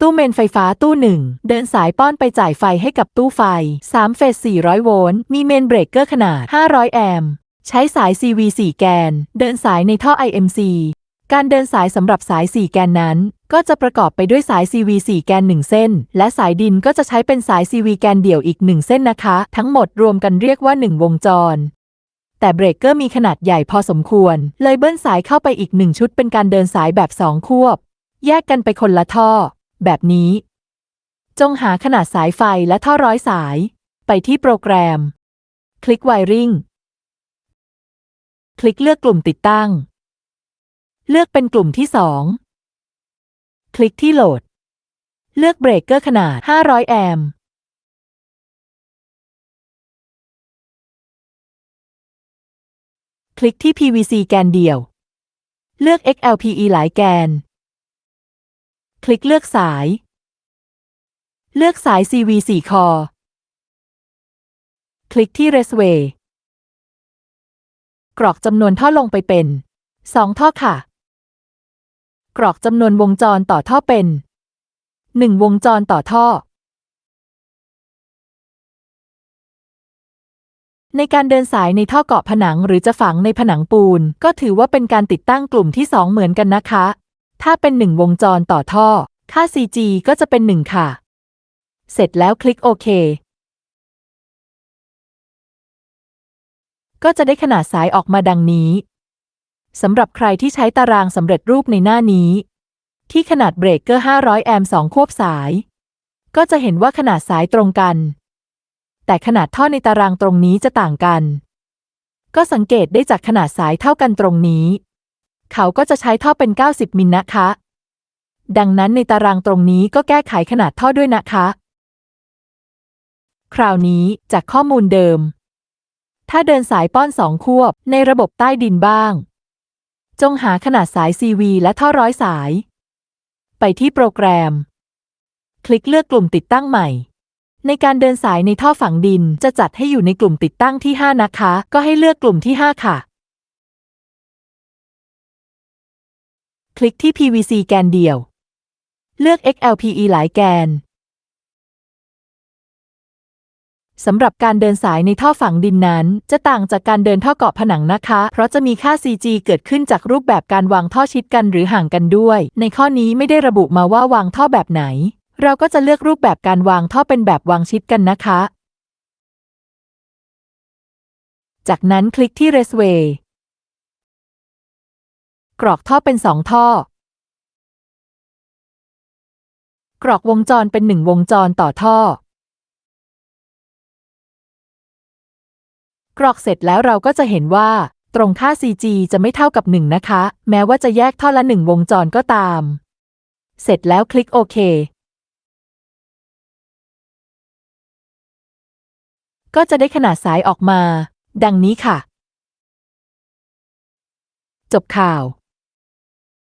ตู้เมนไฟฟ้าตู้หนึ่งเดินสายป้อนไปจ่ายไฟให้กับตู้ไฟ 3 เฟส 400 โวลต์ มีเมนเบรกเกอร์ขนาด 500 แอมป์ ใช้สาย CV 4 แกน เดินสายในท่อ IMC การเดินสายสำหรับสาย 4 แกนนั้น ก็จะประกอบไปด้วยสาย CV 4 แกน 1 เส้น และสายดินก็จะใช้เป็นสาย CV แกนเดี่ยวอีก 1 เส้นนะคะ ทั้งหมดรวมกันเรียกว่า 1 วงจร แต่เบรกเกอร์มีขนาดใหญ่พอสมควร เลยเบิ้ลสายเข้าไปอีกหนึ่งชุดเป็นการเดินสายแบบ 2 ควบ แยกกันไปคนละท่อ แบบนี้ จงหาขนาดสายไฟและท่อร้อยสาย ไปที่โปรแกรม คลิก Wiring คลิกเลือกกลุ่มติดตั้ง เลือกเป็นกลุ่มที่2คลิกที่โหลด เลือกเบรกเกอร์ขนาด 500 แอมป์คลิกที่ PVC แกนเดี่ยว เลือก XLPE หลายแกน คลิกเลือกสาย เลือกสาย CV 4คอคลิกที่ Raceway กรอกจำนวนท่อลงไปเป็น 2 ท่อค่ะ กรอกจำนวนวงจรต่อท่อเป็น 1 วงจรต่อท่อ ในการเดินสายในท่อเกาะผนังหรือจะฝังในผนังปูน ก็ถือว่าเป็นการติดตั้งกลุ่มที่ 2 เหมือนกันนะคะ ถ้าเป็น1วงจรต่อท่อ ค่า CG ก็จะเป็น1ค่ะ เสร็จแล้วคลิกโอเคก็จะได้ขนาดสายออกมาดังนี้สำหรับใครที่ใช้ตารางสำเร็จรูปในหน้านี้ ที่ขนาดเบรกเกอร์ 500 แอมป์2ควบสาย ก็จะเห็นว่าขนาดสายตรงกัน แต่ขนาดท่อในตารางตรงนี้จะต่างกัน ก็สังเกตได้จากขนาดสายเท่ากันตรงนี้ เขาก็จะใช้ท่อเป็น 90 มิลนะคะ ดังนั้นในตารางตรงนี้ก็แก้ไขขนาดท่อด้วยนะคะ คราวนี้จากข้อมูลเดิม ถ้าเดินสายป้อนสองควบในระบบใต้ดินบ้าง จงหาขนาดสาย CV และท่อร้อยสาย ไปที่โปรแกรม คลิกเลือกกลุ่มติดตั้งใหม่ในการเดินสายในท่อฝังดินจะจัดให้อยู่ในกลุ่มติดตั้งที่ 5 นะคะ ก็ให้เลือกกลุ่มที่ 5 ค่ะ คลิกที่ PVC แกนเดี่ยว เลือก XLPE หลายแกน สำหรับการเดินสายในท่อฝังดินนั้น จะต่างจากการเดินท่อเกาะผนังนะคะ เพราะจะมีค่า CG เกิดขึ้นจากรูปแบบการวางท่อชิดกันหรือห่างกันด้วย ในข้อนี้ไม่ได้ระบุมาว่าวางท่อแบบไหน เราก็จะเลือกรูปแบบการวางท่อเป็นแบบวางชิดกันนะคะ จากนั้นคลิกที่ Raceway กรอกท่อเป็น2ท่อ กรอกวงจรเป็น1วงจรต่อท่อ กรอกเสร็จแล้วเราก็จะเห็นว่า ตรงค่า CG จะไม่เท่ากับ 1 นะคะ แม้ว่าจะแยกท่อละ 1 วงจรก็ตาม เสร็จแล้วคลิกโอเคก็จะได้ขนาดสายออกมา ดังนี้ค่ะ จบข่าว